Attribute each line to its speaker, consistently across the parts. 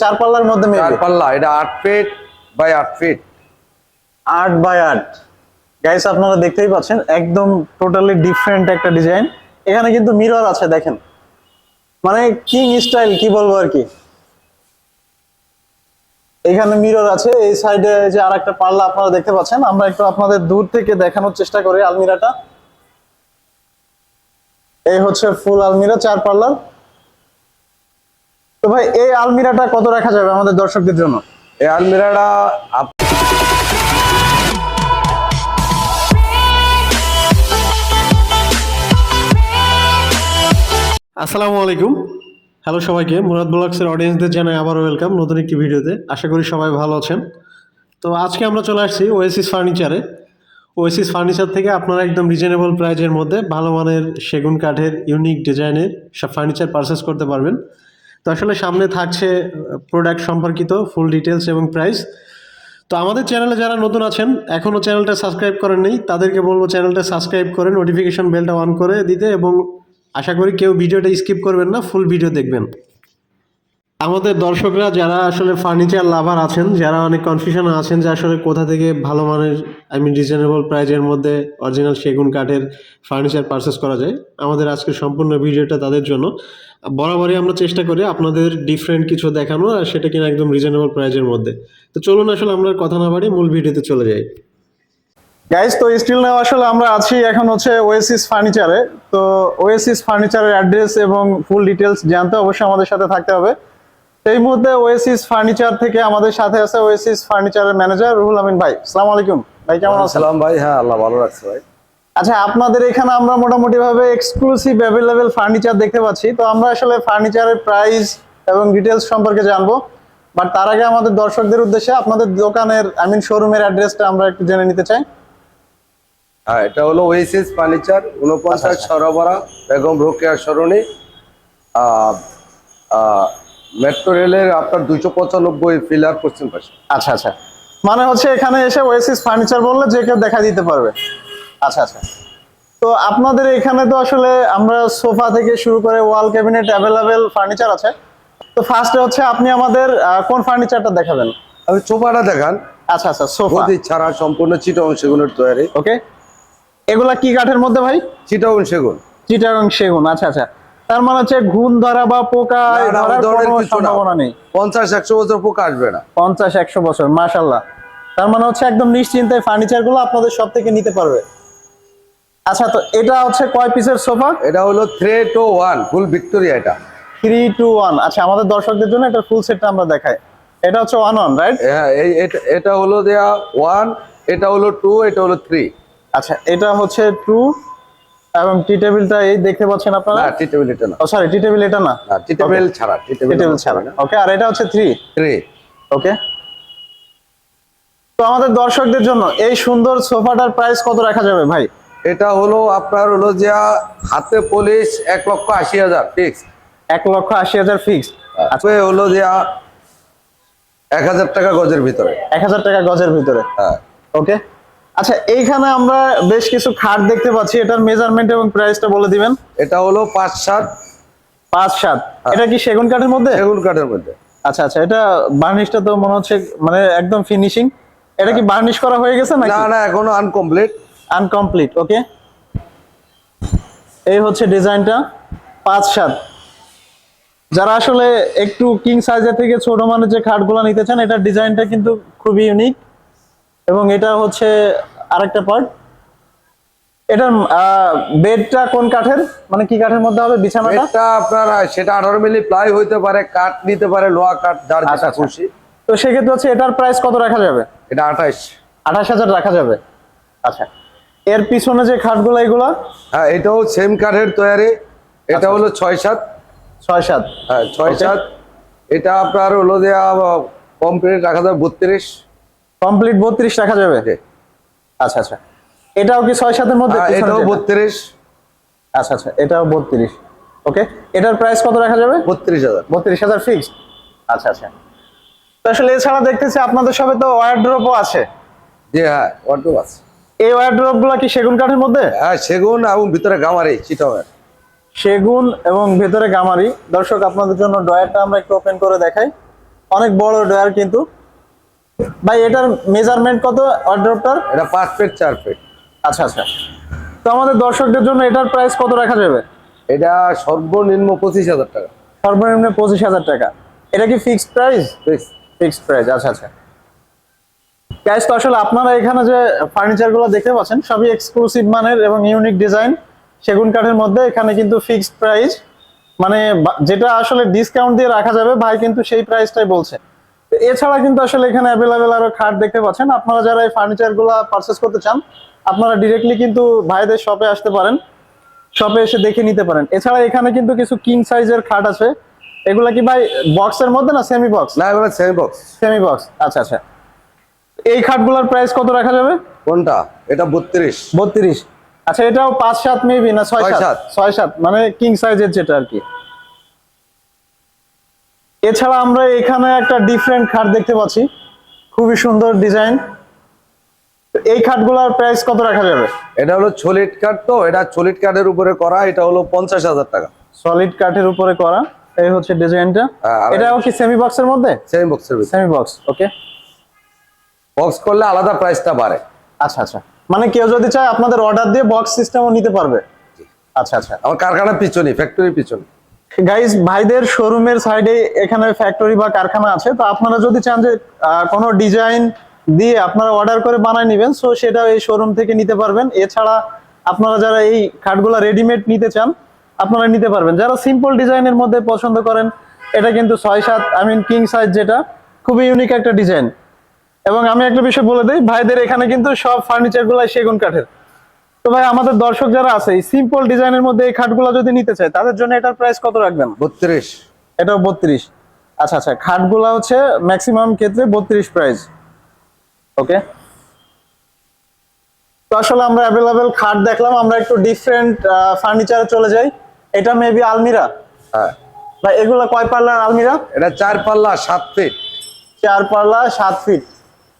Speaker 1: চার পাল্লার মধ্যে
Speaker 2: চার পাল্লা এটা আট ফিট বাই আট ফিট
Speaker 1: আট বাই আট। গাইস আপনারা দেখতেই পাচ্ছেন একদম টোটালি ডিফারেন্ট একটা ডিজাইন এখানে কিন্তু মিরর আছে দেখেন। মানে কিং স্টাইল কি বলব আর কি? এখানে মিরর আছে এই সাইডে যে আর একটা পাল্লা আপনারা দেখতে পাচ্ছেন আমরা একটু আপনাদের দূর থেকে দেখানোর চেষ্টা করি আলমিরাটা। এই হচ্ছে ফুল আলমিরা চার পাল্লার তো ভাই এই আলমিরাটা কত রাখা যাবে আমাদের দর্শকদের জন্য?
Speaker 2: এই আলমিরাটা
Speaker 3: আসসালামু আলাইকুম। হ্যালো সবাইকে মুরাদ ব্লগসের অডিয়েন্সদের জানাই আবার ওয়েলকাম নতুন একটি ভিডিওতে। আশা করি সবাই ভালো আছেন। তো আজকে আমরা চলে আসছি ওয়েসিস ফার্নিচারে ওয়েসিস ফার্নিচার থেকে আপনারা একদম রিজনেবল প্রাইজের মধ্যে ভালো মানের সেগুন কাঠের ইউনিক ডিজাইনের সব ফার্নিচার পারচেস করতে পারবেন। তো আসলে সামনে থাকছে প্রোডাক্ট সম্পর্কিত ফুল ডিটেলস এবং প্রাইস তো আমাদের চ্যানেলে যারা নতুন আছেন এখনও চ্যানেলটা সাবস্ক্রাইব করেন নেই তাদেরকে বলব চ্যানেলটা সাবস্ক্রাইব করে নোটিফিকেশন বেলটা অন করে দিতে এবং আশা করি কেউ ভিডিওটা স্কিপ করবেন না ফুল ভিডিও দেখবেন। আমাদের দর্শকরা যারা আসলে ফার্নিচার লাভার আছেন, যারা অনেক কনফিউশন আছেন যে আসলে কোথা থেকে ভালো মানের আই মিন রিজনেবল প্রাইজের মধ্যে অরিজিনাল সেগুন কাঠের ফার্নিচার পারচেস করা যায়, আমাদের আজকের সম্পূর্ণ ভিডিওটা তাদের জন্য। বরাবরই আমরা চেষ্টা করি আপনাদের ডিফারেন্ট কিছু দেখানো আর সেটা কিনা একদম রিজনেবল প্রাইজের মধ্যে। তো চলুন আসলে আমরা কথা না বাড়ি মূল ভিডিওতে চলে যাই।
Speaker 1: গাইস তো স্টিল নাও আসলে আমরা আছি এখন হচ্ছে ওয়েসিস ফার্নিচারে তো ওয়েসিস ফার্নিচারের অ্যাড্রেস এবং ফুল ডিটেলস জানতে অবশ্যই আমাদের সাথে থাকতে হবে। এই মুহূর্তে ওয়েসিস ফার্নিচার থেকে আমাদের সাথে আছে ওয়েসিস ফার্নিচারের ম্যানেজার রুহুল আমিন ভাই। আসসালামু আলাইকুম। ভাই কেমন আছেন?
Speaker 2: সালাম ভাই। হ্যাঁ আল্লাহ ভালো রাখছে ভাই।
Speaker 1: আচ্ছা আপনাদের এখানে আমরা মোটামুটি ভাবে এক্সক্লুসিভ অ্যাভেলেবেল ফার্নিচার দেখতে পাচ্ছি। তো আমরা আসলে ফার্নিচারের প্রাইস এবং ডিটেলস সম্পর্কে জানব। বাট তার আগে আমাদের দর্শকদের উদ্দেশ্যে আপনাদের দোকানের আই মিন শোরুমের অ্যাড্রেসটা আমরা একটু জেনে নিতে চাই।
Speaker 2: হ্যাঁ এটা হলো ওয়েসিস ফার্নিচার উনপঞ্চাশ সরবরা বেগম রোকেয়া সরণি। মেট্রো রেলের আপনার দুইশো পঁচানব্বই ফিলার পশ্চিম পাশে
Speaker 1: আচ্ছা আচ্ছা। মানে হচ্ছে এখানে এসে ওয়েসিস ফার্নিচার বললে যে কেউ দেখা দিতে পারবে। আচ্ছা আচ্ছা। তো আপনাদের এখানে তো আসলে আমরা সোফা থেকে শুরু করে ওয়াল ক্যাবিনেট অ্যাভেলেবেল ফার্নিচার আছে। তো ফার্স্টে হচ্ছে আপনি আমাদের কোন ফার্নিচারটা দেখাবেন?
Speaker 2: আমি চোপাটা দেখান।
Speaker 1: আচ্ছা আচ্ছা সোফা।
Speaker 2: ছাড়া সম্পূর্ণ চিটাউন সেগুনের তৈরি।
Speaker 1: ওকে এগুলা কি কাঠের মধ্যে ভাই?
Speaker 2: চিটাউন সেগুন।
Speaker 1: চিটাগং সেগুন আচ্ছা আচ্ছা। তার মানে হচ্ছে ঘুণ ধরা বা পোকা ধরার কোনো সম্ভাবনা নেই।
Speaker 2: পঞ্চাশ একশো বছর পোকা আসবে না।
Speaker 1: পঞ্চাশ একশো বছর মাশাল্লাহ তার মানে হচ্ছে একদম নিশ্চিন্তে ফার্নিচারগুলো আপনাদের সব থেকে নিতে পারবে। আচ্ছা তো এটা হচ্ছে কয় পিসের সোফা?
Speaker 2: এটা হলো three two one full Victoria এটা।
Speaker 1: থ্রি টু ওয়ান আচ্ছা আমাদের দর্শকদের জন্য এটা ফুল সেটটা আমরা দেখাই। এটা হচ্ছে ওয়ান ওয়ান রাইট
Speaker 2: হ্যাঁ এটা হলো দেয়া ওয়ান এটা হলো টু এটা হলো থ্রি
Speaker 1: আচ্ছা এটা হচ্ছে টু এবং টি টেবিলটা এই দেখতে পাচ্ছেন আপনারা?
Speaker 2: না টি টেবিল এটা না।
Speaker 1: ও সরি টি টেবিল এটা না?
Speaker 2: না টি টেবিল ছাড়া টি
Speaker 1: টেবিল ছাড়া। ওকে আর এটা হচ্ছে থ্রি
Speaker 2: থ্রি
Speaker 1: ওকে তো আমাদের দর্শকদের জন্য এই সুন্দর সোফাটার প্রাইস কত রাখা যাবে ভাই?
Speaker 2: এটা হলো আপনার হলো যে হাতে পলিশ এক লক্ষ আশি হাজার ফিক্স
Speaker 1: এক লক্ষ আশি হাজার ফিক্সড
Speaker 2: আজকে হলো যে এক হাজার টাকা গজের ভিতরে।
Speaker 1: এক হাজার টাকা গজের ভিতরে।
Speaker 2: হ্যাঁ।
Speaker 1: ওকে আচ্ছা এইখানে আমরা বেশ কিছু খাট দেখতে পাচ্ছি। এটার মেজারমেন্ট এবং প্রাইসটা বলে দিবেন।
Speaker 2: এটা হলো পাঁচ সাত।
Speaker 1: পাঁচ সাত। এটা কি সেগুন কাঠের মধ্যে?
Speaker 2: সেগুন কাঠের মধ্যে।
Speaker 1: আচ্ছা আচ্ছা এটা বার্নিশটা তো মনে হচ্ছে মানে একদম ফিনিশিং এটা কি বার্নিশ করা হয়ে গেছে নাকি?
Speaker 2: না না এখনও আনকমপ্লিট
Speaker 1: আনকমপ্লিট ওকে এই হচ্ছে ডিজাইনটা পাঁচ সাত। যারা আসলে একটু কিং সাইজের থেকে ছোট মানের যে খাটগুলো নিতে চান এটার ডিজাইনটা কিন্তু খুবই ইউনিক এবং এটা হচ্ছে আরেকটা পার্ট এটা বেডটা কোন কাঠের? মানে কি কাঠের মধ্যে হবে? বিছানাটা?
Speaker 2: এটা আপনার সেটা আঠারো মিলি প্লাই হইতে পারে কাঠ নিতে পারে লোহা কাঠ যার
Speaker 1: আচ্ছা,
Speaker 2: যেটা
Speaker 1: আচ্ছা।
Speaker 2: খুশি।
Speaker 1: তো সেক্ষেত্রে হচ্ছে এটার প্রাইস কত রাখা যাবে?
Speaker 2: এটা আঠাইশ
Speaker 1: আঠাশ হাজার রাখা যাবে। আচ্ছা। এর পিছনে যে খাটগুলো এগুলো?
Speaker 2: হ্যাঁ এটাও সেম কাঠের তৈরি এটা
Speaker 1: আচ্ছা।
Speaker 2: হলো ছয় সাত।
Speaker 1: ছয় সাত।
Speaker 2: হ্যাঁ ছয়
Speaker 1: Okay.
Speaker 2: সাত। এটা আপনার হলো দেয়া কমপ্লিট রাখা যাবে বত্রিশ।
Speaker 1: কমপ্লিট বত্রিশ রাখা যাবে? আচ্ছা আচ্ছা। এটাও কি ছয় সাতের মধ্যে?
Speaker 2: হ্যাঁ, এটাও
Speaker 1: যেটা?
Speaker 2: বত্রিশ।
Speaker 1: আচ্ছা আচ্ছা এটাও বত্রিশ। ওকে এটার প্রাইস কত রাখা যাবে?
Speaker 2: বত্রিশ হাজার।
Speaker 1: বত্রিশ হাজার ফিক্সড আচ্ছা আচ্ছা। তো আসলে এছাড়া দেখতেছি আপনাদের সবে তো ওয়ারড্রপও আছে।
Speaker 2: জি হ্যাঁ ওয়ার্ডরোব আছে।
Speaker 1: এই ওয়ারড্রপগুলা কি সেগুন কাঠের মধ্যে?
Speaker 2: হ্যাঁ সেগুন এবং ভিতরে গামারি চিটাওয়ার
Speaker 1: সেগুন এবং ভেতরে গামারি। দর্শক আপনাদের জন্য ডয়ারটা আমরা একটু ওপেন করে দেখাই। অনেক বড় ডয়ার কিন্তু। ভাই এটার মেজারমেন্ট কত ওয়ার্ড্রপটার
Speaker 2: এটা পাঁচ ফিট চার ফিট
Speaker 1: আচ্ছা আচ্ছা। তো আমাদের দর্শকদের জন্য এটার প্রাইস কত রাখা যাবে?
Speaker 2: এটা সর্বনিম্ন পঁচিশ হাজার টাকা।
Speaker 1: সর্বনিম্ন পঁচিশ হাজার টাকা। এটা কি ফিক্সড প্রাইস ফিক্সড প্রাইস আচ্ছা আচ্ছা। গাইস তো আসলে আপনারা এখানে যে ফার্নিচারগুলো দেখতে পাচ্ছেন সবই এক্সক্লুসিভ মানের এবং ইউনিক ডিজাইন সেগুন কাঠের মধ্যে এখানে কিন্তু ফিক্সড প্রাইস মানে যেটা আসলে ডিসকাউন্ট দিয়ে রাখা যাবে ভাই কিন্তু সেই প্রাইসটাই বলছে। এছাড়া কিন্তু আসলে এখানে অ্যাভেলেবেল আরও খাট দেখতে পাচ্ছেন। আপনারা যারা এই ফার্নিচারগুলা পারচেস করতে চান আপনারা ডিরেক্টলি কিন্তু ভাইদের শপে আসতে পারেন। শপে এসে দেখে নিতে পারেন। এছাড়া এখানে কিন্তু কিছু কিং সাইজের খাট আছে। এগুলা কি ভাই বক্সের মধ্যে না সেমি বক্স
Speaker 2: না এগুলো সেমি বক্স
Speaker 1: সেমি বক্স আচ্ছা আচ্ছা। এই খাটগুলোর প্রাইস কত রাখা যাবে?
Speaker 2: কোনটা? এটা বত্রিশ।
Speaker 1: বত্রিশ। আচ্ছা এটাও পাঁচ সাত মেবি না ছয় সাত। ছয় সাত। মানে কিং সাইজের যেটা আর কি। এছাড়া আমরা এখানে একটা ডিফারেন্ট খাট দেখতে পাচ্ছি। খুবই সুন্দর ডিজাইন এই খাটগুলোর প্রাইস কত রাখা যাবে?
Speaker 2: এটা হলো ছলিট কাঠ তো এটা ছলিট কাঠের উপরে করা এটা হলো পঞ্চাশ হাজার টাকা।
Speaker 1: সলিড কাঠের উপরে করা এই হচ্ছে ডিজাইনটা
Speaker 2: হ্যাঁ,
Speaker 1: এটাও কি সেমি বক্সের মধ্যে?
Speaker 2: সেমি বক্সের
Speaker 1: সেমি বক্স ওকে
Speaker 2: বক্স করলে আলাদা প্রাইসটা বাড়ে।
Speaker 1: আচ্ছা আচ্ছা। মানে কেউ যদি চায় আপনাদের অর্ডার দিয়ে বক্স সিস্টেমও নিতে পারবে। আচ্ছা আচ্ছা।
Speaker 2: আমার কারখানার পিছনে ফ্যাক্টরির পিছনে।
Speaker 1: গাইজ ভাইদের শোরুমের সাইডে এখানে ফ্যাক্টরি বা কারখানা আছে, তো আপনারা যদি চান যে কোনো ডিজাইন দিয়ে আপনারা অর্ডার করে বানায় নেবেন সো সেটা এই শোরুম থেকে নিতে পারবেন। এছাড়া আপনারা যারা এই খাটগুলো রেডিমেড নিতে চান, আপনারা নিতে পারবেন। যারা সিম্পল ডিজাইনের মধ্যে পছন্দ করেন, এটা কিন্তু ছয় সাত আই মিন কিং সাইজ যেটা, খুবই ইউনিক একটা ডিজাইন এবং আমি একটা বিষয় বলে দিই, ভাইদের এখানে কিন্তু সব ফার্নিচার গুলাই সেগুন কাঠের। তো ভাই আমাদের দর্শক যারা আছে এই সিম্পল ডিজাইনের মধ্যে এই খাটগুলো যদি নিতে চায় তাদের জন্য এটার প্রাইস কত রাখবেন?
Speaker 2: বত্রিশ।
Speaker 1: এটাও বত্রিশ। আচ্ছা আচ্ছা খাটগুলো হচ্ছে ম্যাক্সিমাম ক্ষেত্রে বত্রিশ প্রাইস ওকে তো আসলে আমরা অ্যাভেলেবেল খাট দেখলাম আমরা একটু ডিফারেন্ট ফার্নিচারে চলে যাই। এটা মেবি আলমিরা?
Speaker 2: হ্যাঁ।
Speaker 1: বা এগুলা কয় পাল্লার আলমিরা?
Speaker 2: এটা চার পাল্লা সাত ফিট
Speaker 1: চার পাল্লা সাত ফিট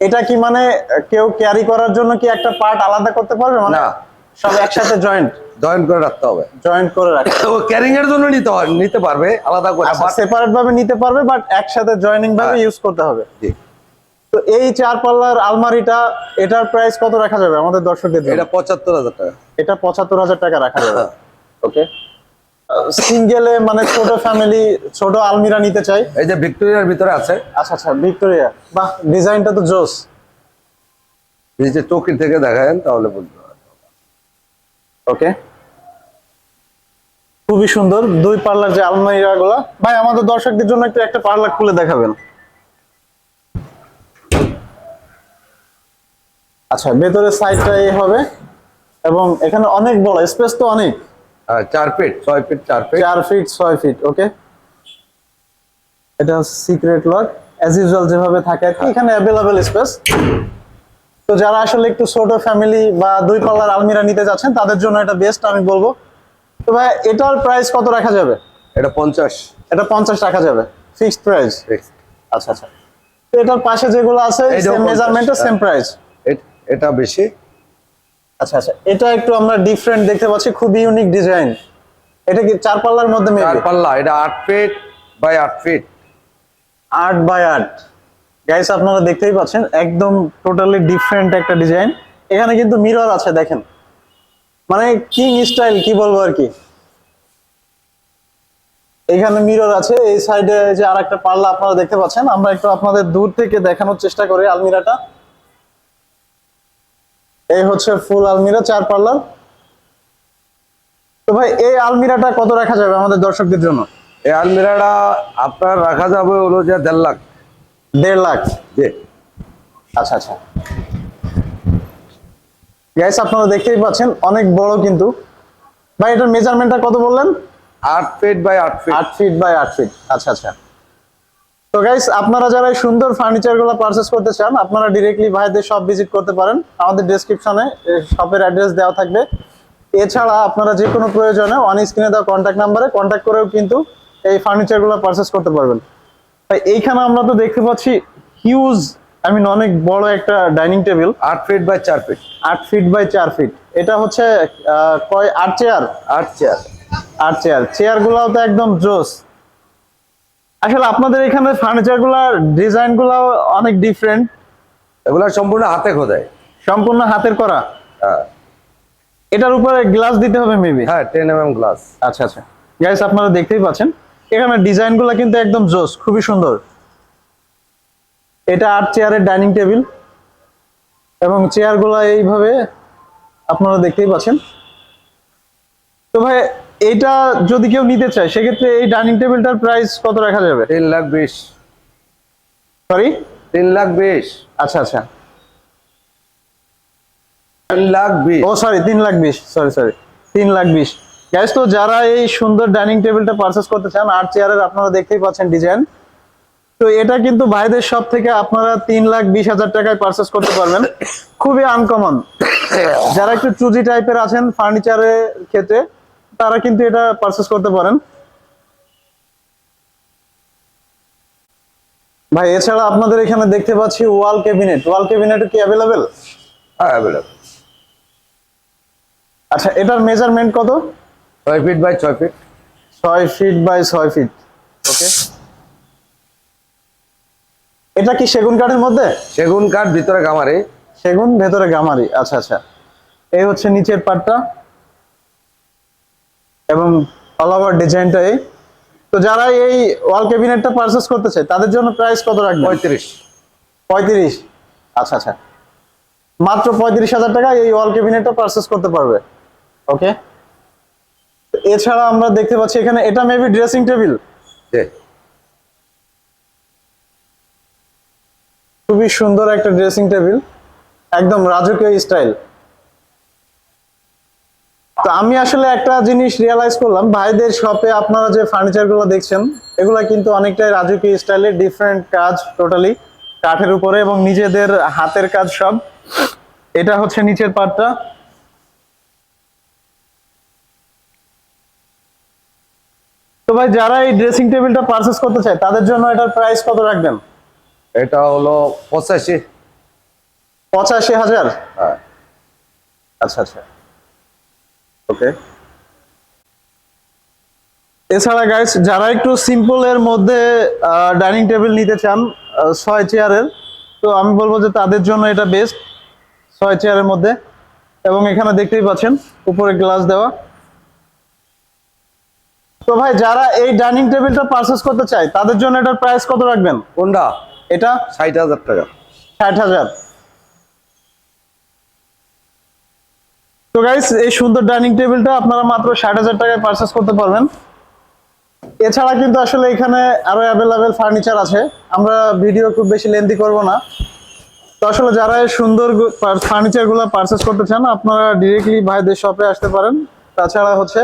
Speaker 1: এটা কি মানে কেউ ক্যারি করার জন্য কি একটা পার্ট আলাদা করতে পারবে? মানে সব একসাথে জয়েন্ট
Speaker 2: জয়েন করে রাখতে হবে।
Speaker 1: জয়েন্ট করে রাখে
Speaker 2: ও ক্যারিং এর জন্য নিতে হয় নিতে পারবে আলাদা করে।
Speaker 1: আচ্ছা সেপারেট ভাবে নিতে পারবে বাট একসাথে জয়েনিং ভাবে
Speaker 2: হ্যাঁ।
Speaker 1: ইউজ করতে হবে।
Speaker 2: জি।
Speaker 1: তো এই চার পাল্লার আলমারিটা এটার প্রাইস কত রাখা যাবে আমাদের দর্শকদের
Speaker 2: এটা পঁচাত্তর হাজার টাকা।
Speaker 1: এটা পঁচাত্তর হাজার টাকা রাখা যাবে।
Speaker 2: হ্যাঁ।
Speaker 1: ওকে সিঙ্গেলে মানে ছোট ফ্যামিলি ছোট আলমিরা নিতে চাই।
Speaker 2: এই যে ভিক্টোরিয়ার ভিতরে আছে।
Speaker 1: আচ্ছা আচ্ছা ভিক্টোরিয়া। বাহ ডিজাইনটা তো জোস।
Speaker 2: এই যে চৌকি থেকে দেখায়েন তাহলে বুঝতে
Speaker 1: ওকে খুবই সুন্দর। দুই পার্লার যে আলমারিরা গুলা ভাই আমাদের দর্শকদের জন্য একটু একটা পার্লার খুলে দেখাবেন। আচ্ছা ভেতরের সাইডটা এই হবে। এবং এখানে অনেক বড় স্পেস তো অনেক।
Speaker 2: চার ফিট ছয় ফিট চার ফিট
Speaker 1: চার ফিট ছয় ফিট ওকে এটা সিক্রেট লক অ্যাজ ইউজুয়াল যেভাবে থাকে এখানে অ্যাভেলেবেল স্পেস তো যারা আসলে একটু ছোট ফ্যামিলি বা দুই পাল্লার আলমিরা নিতে যাচ্ছেন তাদের জন্য এটা বেস্ট আমি বলব। তো ভাই এটার প্রাইস কত রাখা যাবে?
Speaker 2: এটা পঞ্চাশ।
Speaker 1: এটা পঞ্চাশ রাখা যাবে ফিক্সড প্রাইস। আচ্ছা আচ্ছা। তো এটার পাশে যেগুলো আছে সেম
Speaker 2: 50,
Speaker 1: মেজারমেন্টে সেম
Speaker 2: হ্যাঁ।
Speaker 1: প্রাইস
Speaker 2: এটা বেশি।
Speaker 1: আচ্ছা আচ্ছা। এটা একটু আমরা ডিফারেন্ট দেখতে পাচ্ছি খুবই ইউনিক ডিজাইন এটা কি চার পাল্লার মধ্যে
Speaker 2: চার পাল্লা এটা আট ফিট বাই আট ফিট
Speaker 1: আট বাই আট। গাইস আপনারা দেখতেই পাচ্ছেন একদম টোটালি ডিফারেন্ট একটা ডিজাইন এখানে কিন্তু মিরর আছে দেখেন। মানে কিং স্টাইল কি বলব আর কি? এখানে মিরর আছে এই সাইডে যে আরেকটা পাল্লা আপনারা দেখতে পাচ্ছেন আমরা একটু আপনাদের দূর থেকে দেখানোর চেষ্টা করি আলমিরাটা। এই হচ্ছে ফুল আলমিরা চার পাল্লার তো ভাই এই আলমিরাটা কত রাখা যাবে আমাদের দর্শকদের জন্য?
Speaker 2: এই আলমিরাটা আপনার রাখা যাবে হলো যে দেড় লাখ।
Speaker 1: দেড় লাখ?
Speaker 2: জি।
Speaker 1: আচ্ছা আচ্ছা। গাইস আপনারা দেখতেই পাচ্ছেন অনেক বড় কিন্তু। ভাই এটার মেজারমেন্টটা কত বললেন?
Speaker 2: আট ফিট বাই আট ফিট
Speaker 1: আট ফিট বাই আট ফিট আচ্ছা আচ্ছা। তো গাইস আপনারা যারা এই সুন্দর ফার্নিচারগুলো পারচেস করতে চান আপনারা ডিরেক্টলি ভাইদের সব ভিজিট করতে পারেন। আমাদের ডেসক্রিপশনে শপের অ্যাড্রেস দেওয়া থাকবে। এছাড়া আপনারা যে কোনো প্রয়োজনে অন স্ক্রিনে দেওয়া কন্ট্যাক্ট নাম্বারে কন্ট্যাক্ট করেও কিন্তু এই ফার্নিচারগুলো পারচেস করতে পারবেন। ভাই এইখানে আমরা তো দেখতে পাচ্ছি হিউজ আই মিন অনেক বড় একটা ডাইনিং টেবিল
Speaker 2: আট ফিট বাই চার ফিট
Speaker 1: আট ফিট বাই চার ফিট এটা হচ্ছে কয়? আট চেয়ার
Speaker 2: আট চেয়ার
Speaker 1: আট চেয়ার চেয়ার গুলাও তো একদম জোস। আসলে আপনাদের এখানে ফার্নিচারগুলার ডিজাইনগুলো অনেক ডিফারেন্ট
Speaker 2: এগুলো সম্পূর্ণ হাতে খোদাই।
Speaker 1: সম্পূর্ণ হাতের করা।
Speaker 2: হ্যাঁ।
Speaker 1: এটার উপরে গ্লাস দিতে হবে মেবি
Speaker 2: হ্যাঁ টেন এম এম গ্লাস
Speaker 1: আচ্ছা আচ্ছা। গাইস আপনারা দেখতেই পাচ্ছেন এখানে ডিজাইনগুলো কিন্তু একদম জোস খুবই সুন্দর। এটা আট চেয়ারের ডাইনিং টেবিল এবং চেয়ারগুলা এইভাবে আপনারা দেখতেই পাচ্ছেন। তো ভাই এটা যদি কেউ নিতে চায় সেক্ষেত্রে এই ডাইনিং টেবিলটার প্রাইস কত রাখা যাবে?
Speaker 2: তিন লাখ বিশ।
Speaker 1: সরি
Speaker 2: তিন লাখ বিশ।
Speaker 1: আচ্ছা আচ্ছা।
Speaker 2: তিন লাখ বিশ।
Speaker 1: ও সরি তিন লাখ বিশ। সরি সরি তিন লাখ বিশ। গ্যাস তো যারা এই সুন্দর ডাইনিং টেবিলটা পারচেস করতে চান আট চেয়ারের আপনারা দেখতেই পাচ্ছেন ডিজাইন তো এটা কিন্তু ভাইদের সব থেকে আপনারা তিন লাখ বিশ হাজার টাকায় পারচেস করতে পারবেন। খুবই আনকমন যারা একটু চুজি টাইপের আছেন ফার্নিচারের ক্ষেত্রে তারা কিন্তু এটা পারচেস করতে পারেন। ভাই এছাড়া আপনাদের এখানে দেখতে পাচ্ছি ওয়াল ক্যাবিনেট ওয়াল ক্যাবিনেট কি অ্যাভেলেবেল
Speaker 2: অ্যাভেলেবল
Speaker 1: আচ্ছা এটার মেজারমেন্ট কত?
Speaker 2: ছয় ফিট বাই ছয় ফিট
Speaker 1: ছয় ফিট বাই ছয় ফিট ওকে এটা কি সেগুন কাঠের মধ্যে?
Speaker 2: সেগুন কাঠ ভিতরে গামারি।
Speaker 1: সেগুন ভেতরে গামারি। আচ্ছা আচ্ছা। এই হচ্ছে নিচের পার্টটা এবং অল ওভার ডিজাইনটাই তো যারা এই ওয়াল ক্যাবিনেটটা পারচেস করতে চায় তাদের জন্য প্রাইস কত রাখবে
Speaker 2: পঁয়ত্রিশ।
Speaker 1: পঁয়ত্রিশ? আচ্ছা আচ্ছা। মাত্র পঁয়ত্রিশ হাজার টাকা এই ওয়াল ক্যাবিনেটটা পারচেস করতে পারবে। ওকে এছাড়া আমরা দেখতে পাচ্ছি এখানে এটা মেবি ড্রেসিং টেবিল খুবই সুন্দর একটা ড্রেসিং টেবিল একদম রাজকীয় স্টাইল তো আমি আসলে একটা জিনিস রিয়েলাইজ করলাম ভাইদের শপে আপনারা যে ফার্নিচারগুলো দেখছেন এগুলা কিন্তু অনেকটাই রাজকীয় স্টাইলের ডিফারেন্ট কাজ টোটালি কাঠের উপরে এবং নিজেদের হাতের কাজ সব। এটা হচ্ছে নিচের পার্টটা তো ভাই যারা এই ড্রেসিং টেবিলটা পারচেস করতে চায় তাদের জন্য এটার প্রাইস কত রাখবেন?
Speaker 2: এটা হলো পঁচাশি।
Speaker 1: পঁচাশি হাজার?
Speaker 2: হ্যাঁ।
Speaker 1: আচ্ছা আচ্ছা। ওকে এছাড়া গাইস যারা একটু সিম্পল এর মধ্যে ডাইনিং টেবিল নিতে চান ছয় চেয়ারের তো আমি বলব যে তাদের জন্য এটা বেস্ট ছয় চেয়ারের মধ্যে। এবং এখানে দেখতেই পাচ্ছেন উপরে গ্লাস দেওয়া। তো ভাই যারা এই ডাইনিং টেবিলটা পারচেস করতে চায় তাদের জন্য এটার প্রাইস কত রাখবেন?
Speaker 2: কোনটা?
Speaker 1: এটা?
Speaker 2: ষাট হাজার টাকা।
Speaker 1: ষাট হাজার। তো গাইস এই সুন্দর ডাইনিং টেবিলটা আপনারা মাত্র ষাট হাজার টাকায় পারচেস করতে পারবেন। এছাড়া কিন্তু আসলে এখানে আরও অ্যাভেলেবেল ফার্নিচার আছে। আমরা ভিডিও খুব বেশি লেন্দি করব না। তো আসলে যারা সুন্দর ফার্নিচারগুলো পারচেস করতে চান, আপনারা ডিরেক্টলি ভাইদের শপে আসতে পারেন। তাছাড়া হচ্ছে,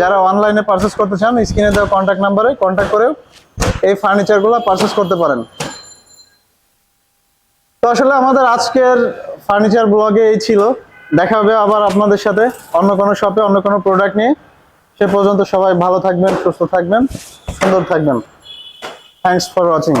Speaker 1: যারা অনলাইনে পারচেস করতে চান স্ক্রিনে দেওয়া কন্ট্যাক্ট নাম্বারে কন্ট্যাক্ট করেও এই ফার্নিচারগুলো পারচেস করতে পারেন। তো আসলে আমাদের আজকের ফার্নিচার ব্লগে এই ছিল। দেখা হবে আবার আপনাদের সাথে অন্য কোনো শপে অন্য কোনো প্রোডাক্ট নিয়ে। সে পর্যন্ত সবাই ভালো থাকবেন, সুস্থ থাকবেন, সুন্দর থাকবেন। Thanks for watching